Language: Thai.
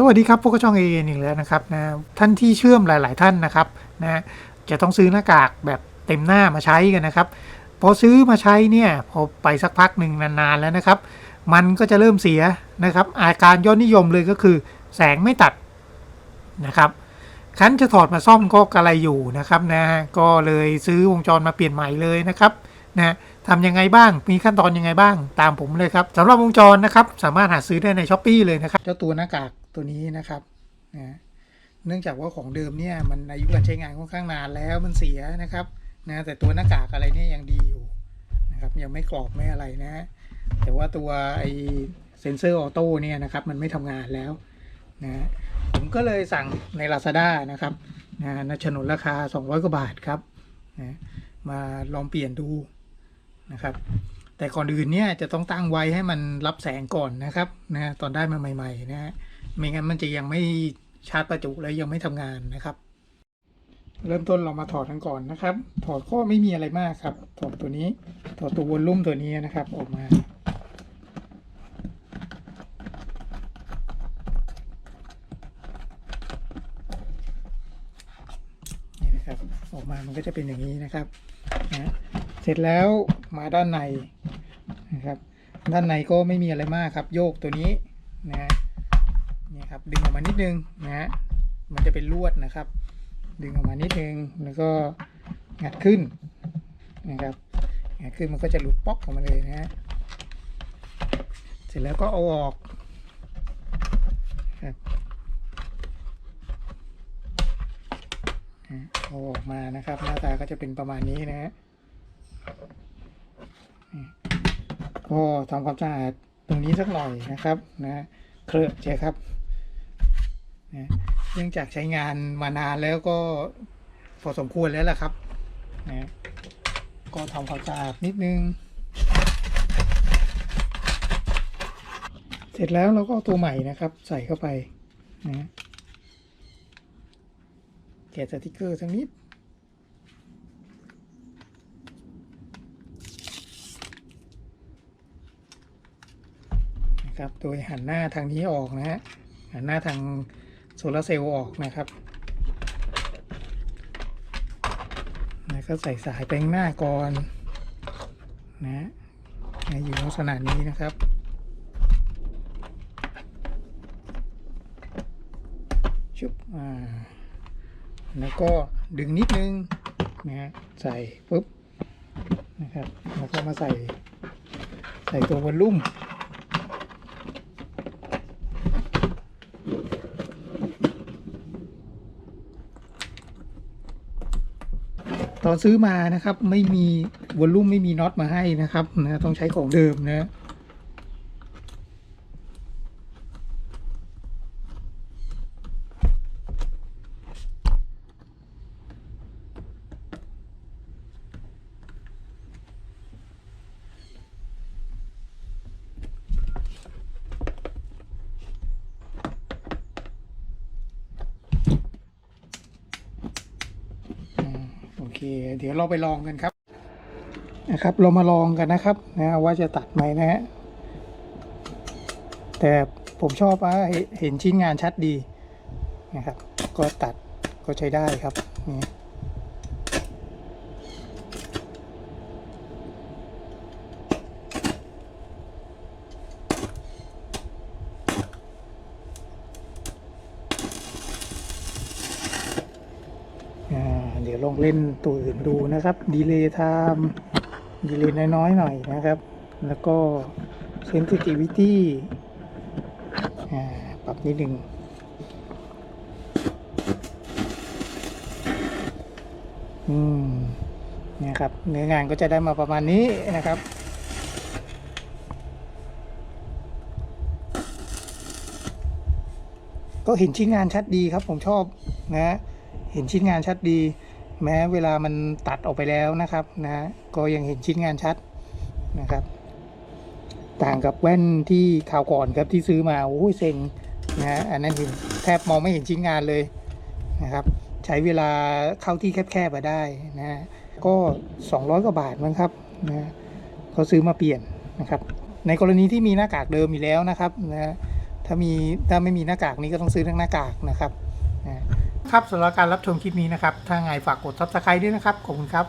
สวัสดีครับพวกกระช่องเอเอีกแล้วนะครับนะท่านที่เชื่อมหลาย ๆ ท่านนะครับนะจะต้องซื้อหน้ากากแบบเต็มหน้ามาใช้กันนะครับ พอซื้อมาใช้เนี่ยพอไปสักพักหนึ่งนาน ๆ แล้วนะครับ มันก็จะเริ่มเสียนะครับ อาการยอดนิยมเลยก็คือ แสงไม่ตัดนะครับคันจะถอดมาซ่อมก็กระไรอยู่นะครับนะก็เลยซื้อวงจรมาเปลี่ยนใหม่เลยนะครับนะทำยังไงบ้าง มีขั้นตอนยังไงบ้าง ตามผมเลยครับสำหรับวงจรนะครับ สามารถหาซื้อได้ในช้อปปีเลยนะครับ เจ้าตัวหน้ากาก ตัวนี้นะครับนะเนื่องจากว่าของเดิมเนี่ยมันอายุการใช้งานค่อนข้างนานแล้วมันเสียนะครับนะแต่ตัวหน้ากากอะไรเนี่ยยังดีอยู่นะครับยังไม่กรอบไม่อะไรนะ แต่ว่าตัวไอเซนเซอร์ออโต้เนี่ยนะครับมันไม่ทำงานแล้วนะผมก็เลยสั่งใน Lazada นะครับนะนชนนราคา 200 กว่าบาทครับนะมาลองเปลี่ยนดูนะครับ แต่ก่อนอื่นเนี่ยจะต้องตั้งไว้ให้มันรับแสงก่อนนะครับนะตอนได้มาใหม่ๆนะฮะ ไม่งั้นมันจะยังไม่ชาร์จประจุและยังไม่ทำงานนะครับ เริ่มต้นเรามาถอดกันก่อนนะครับ ถอดก็ไม่มีอะไรมากครับ ถอดตัวนี้ ถอดตัววอลลุ่มตัวนี้นะครับออกมานี่นะครับออกมามันก็จะเป็นอย่างนี้นะครับนะเสร็จแล้วมาด้านในนะครับ ด้านในก็ไม่มีอะไรมากครับ โยกตัวนี้นะ เนี่ยครับดึงออกมานิดนึงนะฮะมันจะเป็นลวดนะครับ ดึงออกมานิดนึงแล้วก็งัดขึ้นนะครับงัดขึ้นมันก็จะหลุดป๊อกออกมาเลยนะฮะเสร็จแล้วก็เอาออกครับนะเอาออกมานะครับหน้าตาก็จะเป็นประมาณนี้นะฮะก็ทำความสะอาดตรงนี้สักหน่อยนะครับนะ เคลอะใช่ครับนะเนื่องจากใช้งานมานานแล้วก็พอสมควรแล้วล่ะครับนะก็ทำความสะอาดนิดนึง เสร็จแล้วเราก็เอาตัวใหม่นะครับ ใส่เข้าไปนะแกะสติกเกอร์สักนิด นะครับ โดยหันหน้าทางนี้ออกนะฮะ หันหน้าทางโซลาเซลล์ออกนะครับแล้วก็ใส่สายแปลงหน้าก่อนนะนะอยู่ลักษณะนี้นะครับ ชุบ อ่า แล้วก็ดึงนิดนึงนะฮะ ใส่ปุ๊บนะครับ แล้วก็มาใส่ใส่ตัววอลลุ่ม ตอนซื้อมานะครับ ไม่มีวอลลุ่มไม่มีน็อตมาให้นะครับนะต้องใช้ของเดิมนะ เค เดี๋ยวเราไปลองกันครับนะครับ เรามาลองกันนะครับนะว่าจะตัดไหมนะฮะแต่ผมชอบว่าเห็นเห็นชิ้นงานชัดดีนะครับ ก็ตัดก็ใช้ได้ครับนี่อ่าเดี๋ยวลองเล่นตัวอื่นดูนะครับดีเลย์ไทม์ดีเลย์น้อยๆหน่อยนะครับ แล้วก็ sensitivity อ่าปรับนิดหนึ่งอืมนี่ครับเนื้องานก็จะได้มาประมาณนี้นะครับก็เห็นชิ้นงานชัดดีครับผมชอบนะ เห็นชิ้นงานชัดดี แม้เวลามันตัดออกไปแล้วนะครับนะก็ยังเห็นชิ้นงานชัดนะครับ ต่างกับแว่นที่ข่าวก่อนครับที่ซื้อมาโอ้ยเซ็งนะฮะอันนั้นเห็นแทบมองไม่เห็นชิ้นงานเลยนะครับ ใช้เวลาเข้าที่แคบๆมาได้นะฮะก็ 200 กว่าบาทมั้งครับนะเขาซื้อมาเปลี่ยนนะครับ ในกรณีที่มีหน้ากากเดิมอยู่แล้วนะครับนะถ้ามีถ้าไม่มีหน้ากากนี้ก็ต้องซื้อทั้งหน้ากากนะครับนะ ครับสำหรับการรับชมคลิปนี้นะครับ ถ้าไงฝากกด subscribe ด้วยนะครับ ขอบคุณครับ